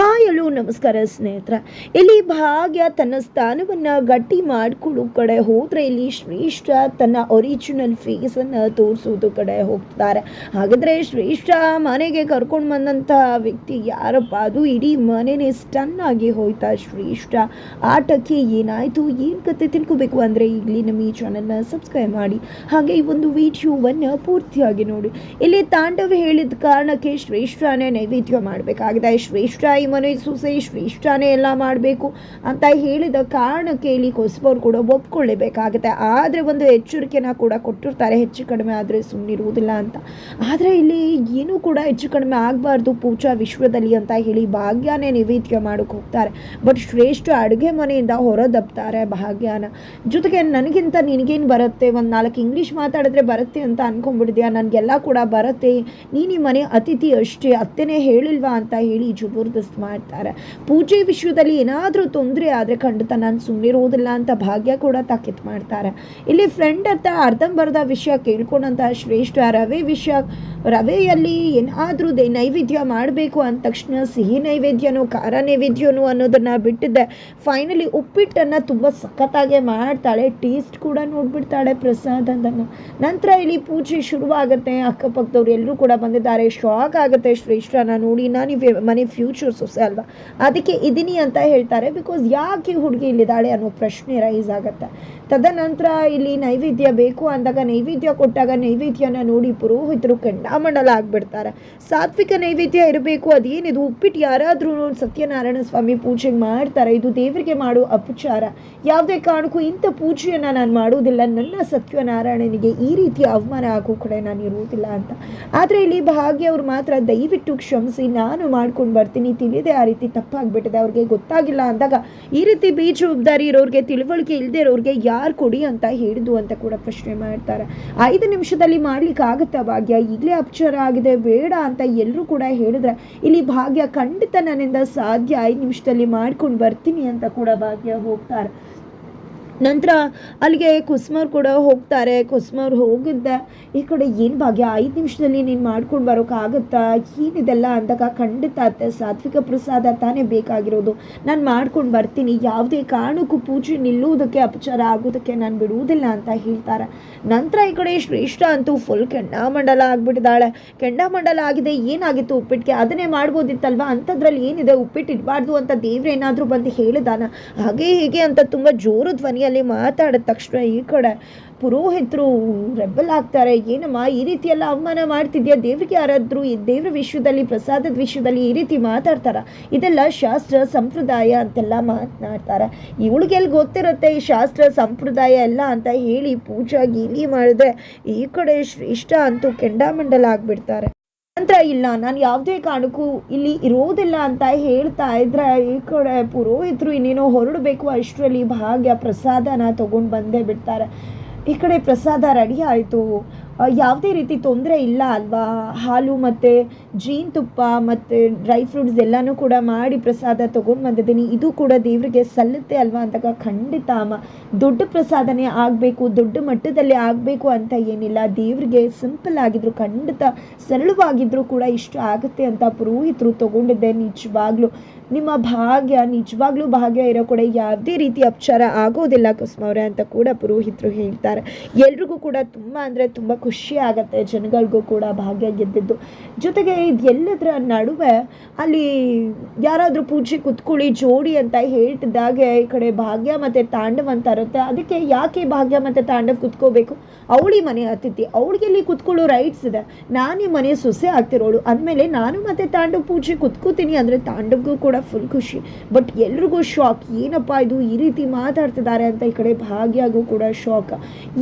Ha! Hello ನಮಸ್ಕಾರ ಸ್ನೇಹಿತರ. ಇಲ್ಲಿ ಭಾಗ್ಯ ತನ್ನ ಸ್ಥಾನವನ್ನು ಗಟ್ಟಿ ಮಾಡಿಕೊಳ್ಳೋ ಕಡೆ ಹೋದರೆ ಇಲ್ಲಿ ಶ್ರೇಷ್ಠ ತನ್ನ ಒರಿಜಿನಲ್ ಫೇಸನ್ನು ತೋರಿಸೋದು ಕಡೆ ಹೋಗ್ತಾರೆ. ಹಾಗಾದರೆ ಶ್ರೇಷ್ಠ ಮನೆಗೆ ಕರ್ಕೊಂಡು ಬಂದಂಥ ವ್ಯಕ್ತಿ ಯಾರಪ್ಪ? ಅದು ಇಡೀ ಮನೆನೇ ಸ್ಟನ್ ಆಗಿ ಹೋಯ್ತಾ ಶ್ರೇಷ್ಠ. ಆಟಕ್ಕೆ ಏನಾಯಿತು? ಏನು ಕತೆ ತಿಳ್ಕೋಬೇಕು ಅಂದರೆ ಈಗಲೇ ನಮ್ಮ ಈ ಚಾನಲ್ನ ಸಬ್ಸ್ಕ್ರೈಬ್ ಮಾಡಿ. ಹಾಗೆ ಈ ಒಂದು ವಿಡಿಯೋವನ್ನು ಪೂರ್ತಿಯಾಗಿ ನೋಡಿ. ಇಲ್ಲಿ ತಾಂಡವ ಹೇಳಿದ ಕಾರಣಕ್ಕೆ ಶ್ರೇಷ್ಠನೇ ನೈವೇದ್ಯ ಮಾಡಬೇಕಾಗಿದೆ. ಶ್ರೇಷ್ಠ ಈ ಮನೆ ಸೊಸೆ ಶ್ರೇಷ್ಠನೇ ಎಲ್ಲ ಮಾಡಬೇಕು ಅಂತ ಹೇಳಿದ ಕಾರಣಕ್ಕೆ ಇಲ್ಲಿ ಕೊಸಬವ್ರು ಕೂಡ ಒಪ್ಕೊಳ್ಳೇಬೇಕಾಗುತ್ತೆ. ಆದರೆ ಒಂದು ಎಚ್ಚರಿಕೆನ ಕೂಡ ಕೊಟ್ಟಿರ್ತಾರೆ, ಹೆಚ್ಚು ಕಡಿಮೆ ಆದರೆ ಸುಮ್ಮನಿರುವುದಿಲ್ಲ ಅಂತ. ಆದರೆ ಇಲ್ಲಿ ಏನೂ ಕೂಡ ಹೆಚ್ಚು ಕಡಿಮೆ ಆಗಬಾರ್ದು ಪೂಜಾ ವಿಶ್ವದಲ್ಲಿ ಅಂತ ಹೇಳಿ ಭಾಗ್ಯನೇ ನೈವೇದ್ಯ ಮಾಡೋಕೆ ಹೋಗ್ತಾರೆ. ಬಟ್ ಶ್ರೇಷ್ಠ ಅಡುಗೆ ಮನೆಯಿಂದ ಹೊರದಬ್ತಾರೆ ಭಾಗ್ಯನ. ಜೊತೆಗೆ ನನಗಿಂತ ನಿನಗೇನು ಬರುತ್ತೆ? ಒಂದು ನಾಲ್ಕು ಇಂಗ್ಲೀಷ್ ಮಾತಾಡಿದ್ರೆ ಬರುತ್ತೆ ಅಂತ ಅನ್ಕೊಂಡ್ಬಿಟ್ಟಿದ್ಯಾ? ನನಗೆಲ್ಲ ಕೂಡ ಬರುತ್ತೆ. ನೀನು ಮನೆ ಅತಿಥಿ ಅಷ್ಟೇ, ಅತ್ತೆನೇ ಹೇಳಿಲ್ವಾ ಅಂತ ಹೇಳಿ ಜಬರ್ದಸ್ತ್ ಮಾಡ್ತಾರೆ. ಪೂಜೆ ವಿಷಯದಲ್ಲಿ ಏನಾದರೂ ತೊಂದರೆ ಆದರೆ ಖಂಡಿತ ನಾನು ಸುಮ್ಮನಿರೋದಿಲ್ಲ ಅಂತ ಭಾಗ್ಯ ಕೂಡ ತಾಕಿತ್ ಮಾಡ್ತಾರೆ. ಇಲ್ಲಿ ಫ್ರೆಂಡ್ ಅಂತ ಅರ್ಧಂಬರ್ಧ ವಿಷಯ ಕೇಳ್ಕೊಂಡಂತಹ ಶ್ರೇಷ್ಠ ರವೆ ವಿಷಯ, ರವೆಯಲ್ಲಿ ಏನಾದರೂ ದೇ ನೈವೇದ್ಯ ಮಾಡಬೇಕು ಅಂದ ತಕ್ಷಣ ಸಿಹಿ ನೈವೇದ್ಯನೋ, ಖಾರ ನೈವೇದ್ಯನೋ ಅನ್ನೋದನ್ನು ಬಿಟ್ಟಿದ್ದೆ. ಫೈನಲಿ ಉಪ್ಪಿಟ್ಟನ್ನು ತುಂಬ ಸಖತ್ತಾಗೆ ಮಾಡ್ತಾಳೆ. ಟೇಸ್ಟ್ ಕೂಡ ನೋಡ್ಬಿಡ್ತಾಳೆ ಪ್ರಸಾದದನ್ನು ನಂತರ ಇಲ್ಲಿ ಪೂಜೆ ಶುರುವಾಗುತ್ತೆ. ಅಕ್ಕಪಕ್ಕದವ್ರು ಎಲ್ಲರೂ ಕೂಡ ಬಂದಿದ್ದಾರೆ. ಶಾಕ್ ಆಗುತ್ತೆ ಶ್ರೇಷ್ಠನ ನೋಡಿ. ನಾನು ಮನೆ ಫ್ಯೂಚರ್ ಸೊಸೆ ಅಲ್ವಾ? ಅದಕ್ಕೆ ಇದ್ದೀನಿ ಅಂತ ಹೇಳ್ತಾರೆ. ಬಿಕಾಸ್ ಯಾಕೆ ಹುಡುಗಿ ಇಲ್ಲಿದ್ದಾಳೆ ಅನ್ನೋ ಪ್ರಶ್ನೆ ರೈಸ್ ಆಗುತ್ತೆ. ತದನಂತರ ಇಲ್ಲಿ ನೈವೇದ್ಯ ಬೇಕು ಅಂದಾಗ ನೈವೇದ್ಯ ಕೊಟ್ಟಾಗ ನೈವೇದ್ಯನ ನೋಡಿ ಪುರೋಹಿತರು ಕಂಡಾಮಂಡಲ ಆಗ್ಬಿಡ್ತಾರೆ. ಸಾತ್ವಿಕ ನೈವೇದ್ಯ ಇರಬೇಕು, ಅದೇನಿದು? ಉಪ್ಪಿಟ್ಟು ಯಾರಾದರೂ ಸತ್ಯನಾರಾಯಣ ಸ್ವಾಮಿ ಪೂಜೆ ಮಾಡ್ತಾರೆ. ಇದು ದೇವರಿಗೆ ಮಾಡೋ ಅಪಚಾರ. ಯಾವುದೇ ಕಾರಣಕ್ಕೂ ಇಂಥ ಪೂಜೆಯನ್ನು ನಾನು ಮಾಡೋದಿಲ್ಲ. ನನ್ನ ಸತ್ಯನಾರಾಯಣನಿಗೆ ಈ ರೀತಿಯ ಅವಮಾನ ಆಗೋ ಕಡೆ ನಾನು ಇರುವುದಿಲ್ಲ ಅಂತ. ಆದರೆ ಇಲ್ಲಿ ಭಾಗ್ಯ ಅವ್ರು ಮಾತ್ರ ದಯವಿಟ್ಟು ಕ್ಷಮಿಸಿ, ನಾನು ಮಾಡ್ಕೊಂಡು ಬರ್ತೀನಿ ತಿಳಿದೆ ಆ ರೀತಿ ತಪ್ಪಾಗ್ಬಿಟ್ಟಿದೆ, ಅವ್ರಿಗೆ ಗೊತ್ತಾಗಿಲ್ಲ ಅಂದಾಗ ಈ ರೀತಿ ಬೇಜವಾಬ್ದಾರಿ ಇರೋರಿಗೆ ತಿಳುವಳಿಕೆ ಇಲ್ಲದೆ ಇರೋರಿಗೆ ಯಾರು ಕೊಡಿ ಅಂತ ಹೇಳಿದ್ದು ಅಂತ ಕೂಡ ಪ್ರಶ್ನೆ ಮಾಡ್ತಾರೆ. ಐದು ನಿಮಿಷದಲ್ಲಿ ಮಾಡ್ಲಿಕ್ಕೆ ಆಗುತ್ತಾ ಭಾಗ್ಯ? ಇಲ್ಲೇ ಅಪಚಾರ ಆಗಿದೆ, ಬೇಡ ಅಂತ ಎಲ್ಲರೂ ಕೂಡ ಹೇಳಿದ್ರೆ ಇಲ್ಲಿ ಭಾಗ್ಯ ಖಂಡಿತ ನನ್ನಿಂದ ಸಾಧ್ಯ. ಐದು ನಿಮಿಷದಲ್ಲಿ ಮಾಡ್ಕೊಂಡು ಬರ್ತೀನಿ ಅಂತ ಕೂಡ ಭಾಗ್ಯ ಹೋಗ್ತಾರೆ. ನಂತರ ಅಲ್ಲಿಗೆ ಕುಸುಮವ್ರು ಕೂಡ ಹೋಗ್ತಾರೆ. ಕುಸುಮವ್ರು ಹೋಗಿದ್ದೆ ಈ ಕಡೆ ಏನು ಭಾಗ್ಯ? ಐದು ನಿಮಿಷದಲ್ಲಿ ನೀನು ಮಾಡ್ಕೊಂಡು ಬರೋಕ್ಕಾಗುತ್ತಾ ಏನಿದೆಲ್ಲ ಅಂದಾಗ ಖಂಡಿತ ಅತ್ತೆ, ಸಾತ್ವಿಕ ಪ್ರಸಾದ ತಾನೇ ಬೇಕಾಗಿರೋದು. ನಾನು ಮಾಡ್ಕೊಂಡು ಬರ್ತೀನಿ. ಯಾವುದೇ ಕಾರಣಕ್ಕೂ ಪೂಜೆ ನಿಲ್ಲುವುದಕ್ಕೆ, ಅಪಚಾರ ಆಗೋದಕ್ಕೆ ನಾನು ಬಿಡುವುದಿಲ್ಲ ಅಂತ ಹೇಳ್ತಾರೆ. ನಂತರ ಈ ಕಡೆ ಶ್ರೇಷ್ಠ ಅಂತೂ ಫುಲ್ ಕೆಂಡಾಮಂಡಲ ಆಗಿಬಿಟ್ಟಿದ್ದಾಳೆ. ಕೆಂಡಾಮಂಡಲ ಆಗಿದೆ, ಏನಾಗಿತ್ತು ಉಪ್ಪಿಟ್ಟಿಗೆ ಅದನ್ನೇ ಮಾಡ್ಬೋದಿತ್ತಲ್ವಾ? ಅಂಥದ್ರಲ್ಲಿ ಏನಿದೆ? ಉಪ್ಪಿಟ್ಟು ಇಡಬಾರ್ದು ಅಂತ ದೇವ್ರೇನಾದರೂ ಬಂದು ಹೇಳಿದಾನ? ಹಾಗೆ ಹೀಗೆ ಅಂತ ತುಂಬ ಜೋರು ಧ್ವನಿಯಲ್ಲಿ ಮಾತಾಡಿದ ತಕ್ಷಣ ಈ ಕಡೆ ಪುರೋಹಿತರು ರೆಬಲ್ ಆಗ್ತಾರೆ. ಏನಮ್ಮ, ಈ ರೀತಿ ಎಲ್ಲ ಅವಮಾನ ಮಾಡ್ತಿದ್ಯಾ? ದೇವರಿಗೆ ಯಾರಾದರೂ ದೇವ್ರ ವಿಷಯದಲ್ಲಿ, ಪ್ರಸಾದದ ವಿಷಯದಲ್ಲಿ ಈ ರೀತಿ ಮಾತಾಡ್ತಾರ? ಇದೆಲ್ಲ ಶಾಸ್ತ್ರ ಸಂಪ್ರದಾಯ ಅಂತೆಲ್ಲ ಮಾತನಾಡ್ತಾರೆ. ಇವಳಿಗೆ ಎಲ್ಲಿ ಗೊತ್ತಿರುತ್ತೆ ಈ ಶಾಸ್ತ್ರ ಸಂಪ್ರದಾಯ ಎಲ್ಲ ಅಂತ ಹೇಳಿ ಪೂಜಾ ಗೀಲಿ ಮಾಡಿದ್ರೆ ಈ ಕಡೆ ಶ್ರೇಷ್ಠ ಅಂತೂ ಕೆಂಡಾಮಂಡಲ ಆಗ್ಬಿಡ್ತಾರೆ. ನಂತರ ಇಲ್ಲ, ನಾನು ಯಾವುದೇ ಕಾರಣಕ್ಕೂ ಇಲ್ಲಿ ಇರೋದಿಲ್ಲ ಅಂತ ಹೇಳ್ತಾ ಇದ್ರೆ ಈ ಕಡೆ ಪುರೋಹಿತರು ಇನ್ನೇನೋ ಹೊರಡಬೇಕು ಅಷ್ಟರಲ್ಲಿ ಭಾಗ್ಯ ಪ್ರಸಾದನ ತೊಗೊಂಡು ಬಂದೇ ಬಿಡ್ತಾರೆ. ಈ ಕಡೆ ಪ್ರಸಾದ ರೆಡಿ ಆಯಿತು. ಯಾವುದೇ ರೀತಿ ತೊಂದರೆ ಇಲ್ಲ ಅಲ್ವಾ? ಹಾಲು ಮತ್ತು ಜೇನುತುಪ್ಪ ಮತ್ತು ಡ್ರೈ ಫ್ರೂಟ್ಸ್ ಎಲ್ಲನೂ ಕೂಡ ಮಾಡಿ ಪ್ರಸಾದ ತೊಗೊಂಡು ಬಂದಿದ್ದೀನಿ. ಇದು ಕೂಡ ದೇವರಿಗೆ ಸಲ್ಲುತ್ತೆ ಅಲ್ವಾ ಅಂದಾಗ ಖಂಡಿತ ಅಮ್ಮ. ದೊಡ್ಡ ಪ್ರಸಾದನೇ ಆಗಬೇಕು, ದೊಡ್ಡ ಮಟ್ಟದಲ್ಲಿ ಆಗಬೇಕು ಅಂತ ಏನಿಲ್ಲ. ದೇವರಿಗೆ ಸಿಂಪಲ್ ಆಗಿದ್ರು, ಖಂಡಿತ ಸರಳವಾಗಿದ್ದರೂ ಕೂಡ ಇಷ್ಟ ಆಗುತ್ತೆ ಅಂತ ಪುರೋಹಿತರು ತೊಗೊಂಡಿದ್ದೆ ನಿಜವಾಗ್ಲೂ. ನಿಮ್ಮ ಭಾಗ್ಯ, ನಿಜವಾಗ್ಲೂ ಭಾಗ್ಯ ಇರೋ ಕೂಡ ಯಾವುದೇ ರೀತಿ ಅಪಚಾರ ಆಗೋದಿಲ್ಲ ಕುಸುಮವ್ರೆ ಅಂತ ಕೂಡ ಪುರೋಹಿತರು ಹೇಳ್ತಾರೆ. ಎಲ್ರಿಗೂ ಕೂಡ ತುಂಬ ಅಂದರೆ ತುಂಬ ಆಗುತ್ತೆ, ಜನಗಳಿಗೂ ಕೂಡ ಭಾಗ್ಯ ಗೆದ್ದಿದ್ದು. ಜೊತೆಗೆ ಇದು ಎಲ್ಲದರ ನಡುವೆ ಅಲ್ಲಿ ಯಾರಾದರೂ ಪೂಜೆ ಕುತ್ಕೊಳ್ಳಿ, ಜೋಡಿ ಅಂತ ಹೇಳ್ತಿದ್ದಾಗೆ ಈ ಕಡೆ ಭಾಗ್ಯ ಮತ್ತು ತಾಂಡವ್ ಅಂತ ಇರುತ್ತೆ. ಅದಕ್ಕೆ ಯಾಕೆ ಭಾಗ್ಯ ಮತ್ತು ತಾಂಡವ್ ಕುತ್ಕೋಬೇಕು? ಅವಳಿ ಮನೆ ಅತಿಥಿ, ಅವಳಿಗೆ ಇಲ್ಲಿ ಕುತ್ಕೊಳ್ಳೋ ರೈಟ್ಸ್ ಇದೆ. ನಾನು ಈ ಮನೆ ಸೊಸೆ ಆಗ್ತಿರೋಳು. ಅಂದಮೇಲೆ ನಾನು ಮತ್ತು ತಾಂಡವ್ ಪೂಜೆ ಕುತ್ಕೋತೀನಿ ಅಂದರೆ ತಾಂಡವ್ಗೂ ಕೂಡ ಫುಲ್ ಖುಷಿ. ಬಟ್ ಎಲ್ರಿಗೂ ಶಾಕ್ ಏನಪ್ಪ ಇದು? ಈ ರೀತಿ ಮಾತಾಡ್ತಿದ್ದಾರೆ ಅಂತ ಈ ಕಡೆ ಭಾಗ್ಯಗೂ ಕೂಡ ಶಾಕ್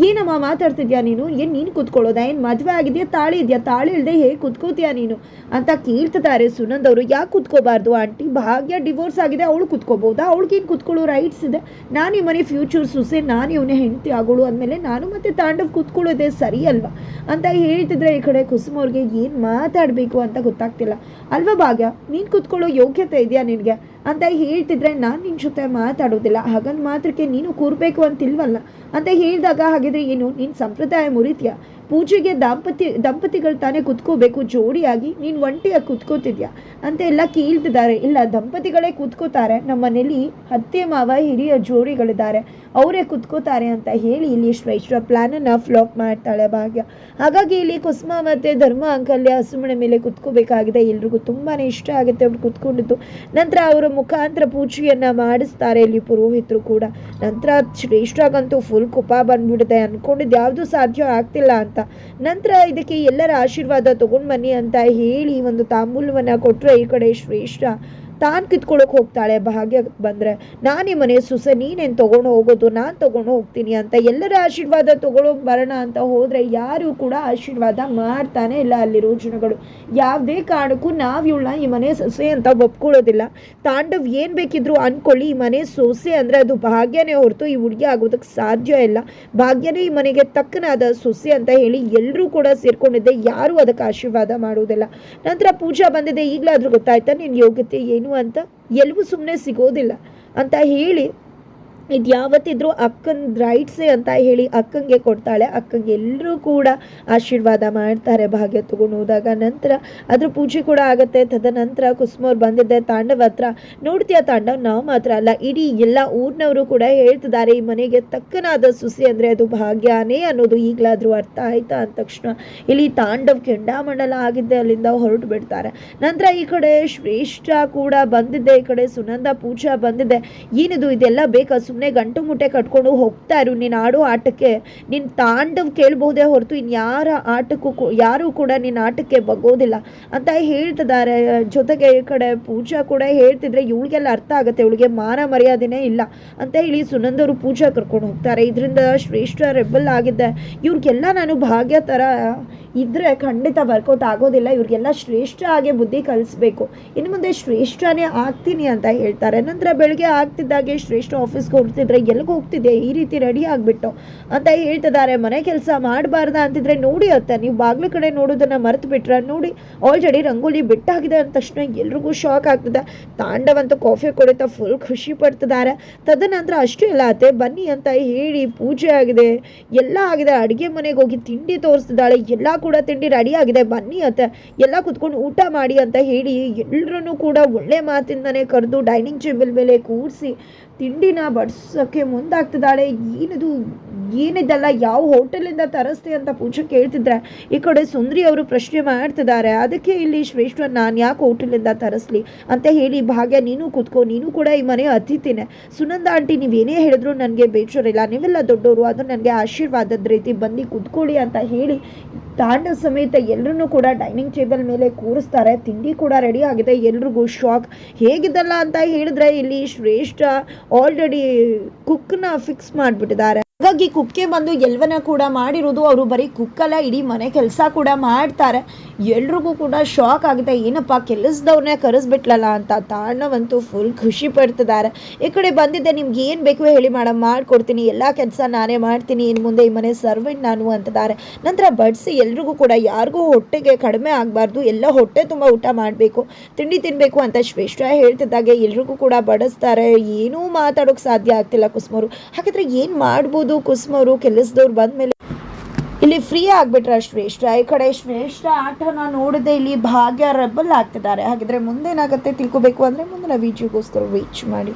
ಏನಮ್ಮ ಮಾತಾಡ್ತಿದ್ಯಾ ನೀನು? ಏನು ನೀನು ಕುತ್ಕೊಳ್ಳೋದಾ? ಏನು ಮದುವೆ ಆಗಿದೆಯಾ? ತಾಳಿ ಇದೆಯಾ? ತಾಳಿ ಇಲ್ಲದೆ ಹೇಗೆ ಕುತ್ಕೋತೀಯಾ ನೀನು? ಅಂತ ಕೇಳ್ತಿದ್ದಾರೆ ಸುನಂದ್ ಅವರು ಯಾಕೆ ಕುತ್ಕೋಬಾರ್ದು? ಆಂಟಿ, ಭಾಗ್ಯ ಡಿವೋರ್ಸ್ ಆಗಿದೆ. ಅವಳು ಕುತ್ಕೋಬೋದಾ ಅವಳಿಗೇನು ಕುತ್ಕೊಳ್ಳೋ ರೈಟ್ಸ್ ಇದೆ? ನಾನು ಈ ಮನೆ ಫ್ಯೂಚರ್ ಸುಸೆ, ನಾನು ಇವನೇ ಹೆಂಡತಿ ಆಗೋಳು ಅಂದಮೇಲೆ ನಾನು ಮತ್ತೆ ತಾಂಡವ್ ಕೂತ್ಕೊಳ್ಳೋದೆ ಸರಿ ಅಲ್ವಾ ಅಂತ ಹೇಳ್ತಿದ್ರೆ ಈ ಕಡೆ ಕುಸುಮ ಅವ್ರಿಗೆ ಏನು ಮಾತಾಡಬೇಕು ಅಂತ ಗೊತ್ತಾಗ್ತಿಲ್ಲ. ಅಲ್ವಾ ಭಾಗ್ಯ? ನೀನು ಕುತ್ಕೊಳ್ಳೋ ಯೋಗ್ಯತೆ ಇದೆಯಾ ನಿನಗೆ? ಅಂತ ಹೇಳ್ತಿದ್ರೆ ನಾನು ನಿನ್ನ ಜೊತೆ ಮಾತಾಡೋದಿಲ್ಲ. ಹಾಗಂದ್ ಮಾತ್ರಕ್ಕೆ ನೀನು ಕೂರ್ಬೇಕು ಅಂತಿಲ್ವಲ್ಲ? ಅಂತ ಹೇಳಿದಾಗ ಹಾಗಿದ್ರೆ ಏನು ನಿನ್ನ ಸಂಪ್ರದಾಯ ಮುರಿತೀಯ? ಪೂಜೆಗೆ ದಾಂಪತ್ಯ, ದಂಪತಿಗಳು ತಾನೇ ಕುತ್ಕೋಬೇಕು, ಜೋಡಿಯಾಗಿ ನೀನು ಒಂಟಿಯಾಗಿ ಕುತ್ಕೋತಿದ್ಯಾ? ಅಂತ ಎಲ್ಲ ಕೇಳ್ತಿದ್ದಾರೆ. ಇಲ್ಲ, ದಂಪತಿಗಳೇ ಕುತ್ಕೋತಾರೆ. ನಮ್ಮ ಮನೇಲಿ ಅತ್ತೆ, ಮಾವ, ಹಿರಿಯ ಜೋಡಿಗಳಿದ್ದಾರೆ. ಅವರೇ ಕುತ್ಕೋತಾರೆ ಅಂತ ಹೇಳಿ ಇಲ್ಲಿ ಶ್ರೇಷ್ಠ ಪ್ಲ್ಯಾನನ್ನು ಫ್ಲಾಪ್ ಮಾಡ್ತಾಳೆ ಭಾಗ್ಯ. ಹಾಗಾಗಿ ಇಲ್ಲಿ ಕುಸುಮ ಮತ್ತು ಧರ್ಮ ಅಂಕಲ್ಯ ಹಸುಮಣೆ ಮೇಲೆ ಕುತ್ಕೋಬೇಕಾಗಿದೆ. ಎಲ್ರಿಗೂ ತುಂಬಾ ಇಷ್ಟ ಆಗುತ್ತೆ ಅವ್ರು ಕುತ್ಕೊಂಡಿದ್ದು. ನಂತರ ಅವರ ಮುಖಾಂತರ ಪೂಜೆಯನ್ನು ಮಾಡಿಸ್ತಾರೆ. ಇಲ್ಲಿ ಪುರೋಹಿತರು ಕೂಡ ನಂತರ ಶ್ರೇಷ್ಠಾಗಂತೂ ಫುಲ್ ಕುಪ ಬಂದ್ಬಿಡುತ್ತೆ. ಅನ್ಕೊಂಡಿದ್ದು ಯಾವುದು ಸಾಧ್ಯ ಆಗ್ತಿಲ್ಲ ಅಂತ. ನಂತರ ಇದಕ್ಕೆ ಎಲ್ಲರ ಆಶೀರ್ವಾದ ತಗೊಂಡ್ ಬನ್ನಿ ಅಂತ ಹೇಳಿ ಒಂದು ತಾಂಬೂಲವನ್ನ ಕೊಟ್ಟರೆ ಈ ಕಡೆ ಶ್ರೇಷ್ಠ ತಾನು ಕಿತ್ಕೊಳ್ಳೋಕೆ ಹೋಗ್ತಾಳೆ ಭಾಗ್ಯ ಬಂದರೆ, ನಾನೇ ಮನೆ ಸುಸೆ, ನೀನೇನು ತೊಗೊಂಡು ಹೋಗೋದು, ನಾನು ತೊಗೊಂಡು ಹೋಗ್ತೀನಿ ಅಂತ ಎಲ್ಲರ ಆಶೀರ್ವಾದ ತೊಗೊಳೋಕೆ ಬರೋಣ ಅಂತ ಹೋದರೆ ಯಾರು ಕೂಡ ಆಶೀರ್ವಾದ ಮಾಡ್ತಾನೆ ಇಲ್ಲ ಅಲ್ಲಿರೋ ಜನಗಳು. ಯಾವುದೇ ಕಾರಣಕ್ಕೂ ನಾವು ಇವಳನ್ನ ಈ ಮನೆ ಸೊಸೆ ಅಂತ ಒಪ್ಕೊಳ್ಳೋದಿಲ್ಲ. ತಾಂಡವ್ ಏನು ಬೇಕಿದ್ರು ಅನ್ಕೊಳ್ಳಿ, ಈ ಮನೆ ಸೊಸೆ ಅಂದರೆ ಅದು ಭಾಗ್ಯನೇ ಹೊರತು ಈ ಹುಡುಗಿ ಆಗೋದಕ್ಕೆ ಸಾಧ್ಯ ಇಲ್ಲ. ಭಾಗ್ಯನೇ ಈ ಮನೆಗೆ ತಕ್ಕನಾದ ಸೊಸೆ ಅಂತ ಹೇಳಿ ಎಲ್ಲರೂ ಕೂಡ ಸೇರ್ಕೊಂಡಿದ್ದೆ, ಯಾರೂ ಅದಕ್ಕೆ ಆಶೀರ್ವಾದ ಮಾಡುವುದಿಲ್ಲ ನಂತರ ಪೂಜಾ ಬಂದಿದೆ, ಈಗಲಾದರೂ ಗೊತ್ತಾಯ್ತಾ ನಿನ್ನ ಯೋಗ್ಯತೆ ಏನು? ಅಂತ ಎಲ್ಲವೂ ಸುಮ್ಮನೆ ಸಿಗೋದಿಲ್ಲ ಅಂತ ಹೇಳಿ ಇದು ಯಾವತ್ತಿದ್ರೂ ಅಕ್ಕನ ರೈಟ್ಸೆ ಅಂತ ಹೇಳಿ ಅಕ್ಕಂಗೆ ಕೊಡ್ತಾಳೆ. ಅಕ್ಕಂಗೆ ಎಲ್ಲರೂ ಕೂಡ ಆಶೀರ್ವಾದ ಮಾಡ್ತಾರೆ ಭಾಗ್ಯ ತಗೊಂಡು ಹೋದಾಗ ನಂತರ ಅದ್ರ ಪೂಜೆ ಕೂಡ ಆಗುತ್ತೆ. ತದನಂತರ ಕುಸುಮವ್ರು ಬಂದಿದ್ದೆ. ತಾಂಡವ ಹತ್ರ ನೋಡ್ತೀಯ ತಾಂಡವ್? ನಾವು ಮಾತ್ರ ಅಲ್ಲ, ಇಡೀ ಎಲ್ಲ ಊರಿನವರು ಕೂಡ ಹೇಳ್ತಿದ್ದಾರೆ, ಈ ಮನೆಗೆ ತಕ್ಕನಾದ ಸುಸಿ ಅಂದರೆ ಅದು ಭಾಗ್ಯನೇ ಅನ್ನೋದು ಈಗಲಾದರೂ ಅರ್ಥ ಆಯ್ತಾ ಅಂದ ತಕ್ಷಣ ಇಲ್ಲಿ ತಾಂಡವ್ ಕೆಂಡಾಮಂಡಲ ಆಗಿದ್ದೆ, ಅಲ್ಲಿಂದ ಹೊರಟು ಬಿಡ್ತಾರೆ. ನಂತರ ಈ ಕಡೆ ಶ್ರೇಷ್ಠ ಕೂಡ ಬಂದಿದ್ದೆ, ಈ ಕಡೆ ಸುನಂದ ಪೂಜಾ ಬಂದಿದ್ದೆ. ಏನಿದು, ಇದೆಲ್ಲ ಬೇಕಾ? ಸುಮ್ಮನೆ ಗಂಟು ಮುಟ್ಟೆ ಕಟ್ಕೊಂಡು ಹೋಗ್ತಾ ಇರು. ನೀನು ಆಡೋ ಆಟಕ್ಕೆ ನಿನ್ನ ತಾಂಡವ್ ಕೇಳಬಹುದೇ ಹೊರತು ಇನ್ಯಾರ ಆಟಕ್ಕೂ ಯಾರು ಕೂಡ ನಿನ್ನ ಆಟಕ್ಕೆ ಬಗ್ಗೋದಿಲ್ಲ. ಅಂತ ಹೇಳ್ತಿದ್ದಾರೆ. ಜೊತೆಗೆ ಈ ಕಡೆ ಪೂಜಾ ಕೂಡ ಹೇಳ್ತಿದ್ರೆ ಇವಳಿಗೆಲ್ಲ ಅರ್ಥ ಆಗುತ್ತೆ. ಇವಳಿಗೆ ಮಾನ ಮರ್ಯಾದೆನೇ ಇಲ್ಲ ಅಂತ ಹೇಳಿ ಸುನಂದವರು ಪೂಜಾ ಕರ್ಕೊಂಡು ಹೋಗ್ತಾರೆ. ಇದರಿಂದ ಶ್ರೇಷ್ಠ ರೆಬಲ್ ಆಗಿದೆ ಇವ್ರಿಗೆಲ್ಲ ನಾನು ಭಾಗ್ಯ ಥರ ಇದ್ರೆ ಖಂಡಿತ ವರ್ಕೌಟ್ ಆಗೋದಿಲ್ಲ, ಇವ್ರಿಗೆಲ್ಲ ಶ್ರೇಷ್ಠ ಆಗಿ ಬುದ್ಧಿ ಕಲಿಸ್ಬೇಕು. ಇನ್ನು ಮುಂದೆ ಶ್ರೇಷ್ಠನೇ ಆಗ್ತೀನಿ ಅಂತ ಹೇಳ್ತಾರೆ. ನಂತರ ಬೆಳಗ್ಗೆ ಆಗ್ತಿದ್ದಾಗೆ ಶ್ರೇಷ್ಠ ಆಫೀಸ್ಗೆ ಹೋಗ್ತಿದ್ರೆ ಎಲ್ಲಿಗೆ ಹೋಗ್ತಿದ್ದೆ ಈ ರೀತಿ ರೆಡಿ ಆಗಿಬಿಟ್ಟು ಅಂತ ಹೇಳ್ತಿದ್ದಾರೆ. ಮನೆ ಕೆಲಸ ಮಾಡಬಾರ್ದ ಅಂತಿದ್ರೆ ನೋಡಿ ಅತ್ತ, ನೀವು ಬಾಗ್ಲ ಕಡೆ ನೋಡೋದನ್ನ ಮರೆತು ಬಿಟ್ರೆ ನೋಡಿ ಆಲ್ರೆಡಿ ರಂಗೋಲಿ ಬಿಟ್ಟಾಗಿದೆ ಅಂದ ತಕ್ಷಣ ಎಲ್ರಿಗೂ ಶಾಕ್ ಆಗ್ತದೆ. ತಾಂಡವಂತೂ ಕಾಫಿ ಕುಡಿತಾ ಫುಲ್ ಖುಷಿ ಪಡ್ತಿದ್ದಾರೆ. ತದನಂತರ ಅಷ್ಟೇ ಇಲ್ಲ ಅತ್ತೆ, ಬನ್ನಿ ಅಂತ ಹೇಳಿ ಪೂಜೆ ಆಗಿದೆ. ಎಲ್ಲ ಆಗಿದೆ. ಅಡುಗೆ ಮನೆಗೆ ಹೋಗಿ ತಿಂಡಿ ತೋರಿಸ್ತಿದ್ದಾಳೆ. ಎಲ್ಲ ತಿಂಡಿ ರೆಡಿ ಆಗಿದೆ. ಬನ್ನಿ ಅಂತ ಎಲ್ಲ ಕುತ್ಕೊಂಡು ಊಟ ಮಾಡಿ ಅಂತ ಹೇಳಿ ಎಲ್ಲರೂ ಕೂಡ ಒಳ್ಳೆ ಮಾತಿಂದನೇ ಕರೆದು ಡೈನಿಂಗ್ ಟೇಬಲ್ ಮೇಲೆ ಕೂರಿಸಿ ತಿಂಡಿನ ಬಡಿಸೋಕ್ಕೆ ಮುಂದಾಗ್ತಿದ್ದಾಳೆ. ಏನಿದು, ಏನಿದೆಲ್ಲ, ಯಾವ ಹೋಟೆಲಿಂದ ತರಿಸ್ತೆ ಅಂತ ಪೂಜೆ ಕೇಳ್ತಿದ್ರೆ ಈ ಕಡೆ ಸುಂದ್ರಿ ಅವರು ಪ್ರಶ್ನೆ ಮಾಡ್ತಿದ್ದಾರೆ. ಅದಕ್ಕೆ ಇಲ್ಲಿ ಶ್ರೇಷ್ಠ ನಾನು ಯಾಕೆ ಹೋಟೆಲಿಂದ ತರಿಸ್ಲಿ? ಅಂತ ಹೇಳಿ, ಭಾಗ್ಯ, ನೀನು ಕೂತ್ಕೋ, ನೀನು ಕೂಡ ಈ ಮನೆ ಅತಿಥಿನೇ. ಸುನಂದ ಆಂಟಿ ನೀವೇನೇ ಹೇಳಿದ್ರು ನನಗೆ ಬೇಜಾರಿಲ್ಲ. ನೀವೆಲ್ಲ ದೊಡ್ಡವರು ಅದು ನನಗೆ ಆಶೀರ್ವಾದದ ರೀತಿ ಬಂದು ಕೂತ್ಕೊಳ್ಳಿ ಅಂತ ಹೇಳಿ, ತಾಂಡವ ಸಮೇತ ಎಲ್ಲರನ್ನೂ ಕೂಡ ಡೈನಿಂಗ್ ಟೇಬಲ್ ಮೇಲೆ ಕೂರಿಸ್ತಾರೆ. ತಿಂಡಿ ಕೂಡ ರೆಡಿ ಆಗಿದೆ. ಎಲ್ರಿಗೂ ಶಾಕ್ ಹೇಗಿದ್ದಲ್ಲ ಅಂತ ಹೇಳಿದ್ರೆ ಇಲ್ಲಿ ಶ್ರೇಷ್ಠ ಆಲ್ರೆಡಿ ಕುಕ್ನ ಫಿಕ್ಸ್ ಮಾಡಿಬಿಟ್ಟಿದ್ದಾರೆ. ಹಾಗಾಗಿ ಕುಕ್ಕೆ ಬಂದು ಎಲ್ವನ ಕೂಡ ಮಾಡಿರೋದು. ಅವರು ಬರೀ ಕುಕ್ಕಲ್ಲ, ಇಡೀ ಮನೆ ಕೆಲಸ ಕೂಡ ಮಾಡ್ತಾರೆ. ಎಲ್ರಿಗೂ ಕೂಡ ಶಾಕ್ ಆಗುತ್ತೆ. ಏನಪ್ಪ ಕೆಲಸದವ್ರನ್ನ ಕರೆಸ್ಬಿಟ್ಲಲ್ಲ ಅಂತ ತಾಣವಂತೂ ಫುಲ್ ಖುಷಿ ಪಡ್ತಿದ್ದಾರೆ. ಈ ಕಡೆ ಬಂದಿದ್ದೆ, ನಿಮ್ಗೆ ಏನು ಬೇಕು ಹೇಳಿ ಮೇಡಮ್ ಮಾಡ್ಕೊಡ್ತೀನಿ. ಎಲ್ಲ ಕೆಲಸ ನಾನೇ ಮಾಡ್ತೀನಿ. ಇನ್ನು ಮುಂದೆ ಈ ಮನೆ ಸರ್ವೆಂಟ್ ನಾನು ಅಂತಿದ್ದಾರೆ. ನಂತರ ಬಡಿಸಿ ಎಲ್ರಿಗೂ ಕೂಡ, ಯಾರಿಗೂ ಹೊಟ್ಟೆಗೆ ಕಡಿಮೆ ಆಗಬಾರ್ದು. ಎಲ್ಲ ಹೊಟ್ಟೆ ತುಂಬ ಊಟ ಮಾಡಬೇಕು. ತಿಂಡಿ ತಿನ್ನಬೇಕು ಅಂತ ಶ್ರೇಷ್ಠ ಹೇಳ್ತಿದ್ದಾಗೆ. ಎಲ್ರಿಗೂ ಕೂಡ ಬಡಿಸ್ತಾರೆ. ಏನೂ ಮಾತಾಡೋಕ್ಕೆ ಸಾಧ್ಯ ಆಗ್ತಿಲ್ಲ ಕುಸುಮರು. ಹಾಗಾದ್ರೆ ಏನು ಮಾಡ್ಬೋದು? ಕುಸುಮರು ಕೆಲಸದವ್ರು ಬಂದಮೇಲೆ ಇಲ್ಲಿ ಫ್ರೀ ಆಗ್ಬಿಟ್ರೆ ಶ್ರೇಷ್ಠ ಈ ಕಡೆ ಶ್ರೇಷ್ಠ ಆಟನ ನೋಡದೆ ಇಲ್ಲಿ ಭಾಗ್ಯ ರೆಬಲ್ ಆಗ್ತಿದ್ದಾರೆ. ಹಾಗಿದ್ರೆ ಮುಂದೇನಾಗುತ್ತೆ ತಿಳ್ಕೋಬೇಕು ಅಂದ್ರೆ ಮುಂದಿನ ವಿಡಿಯೋಗೋಸ್ಕರ ವೀಚ್ ಮಾಡಿ.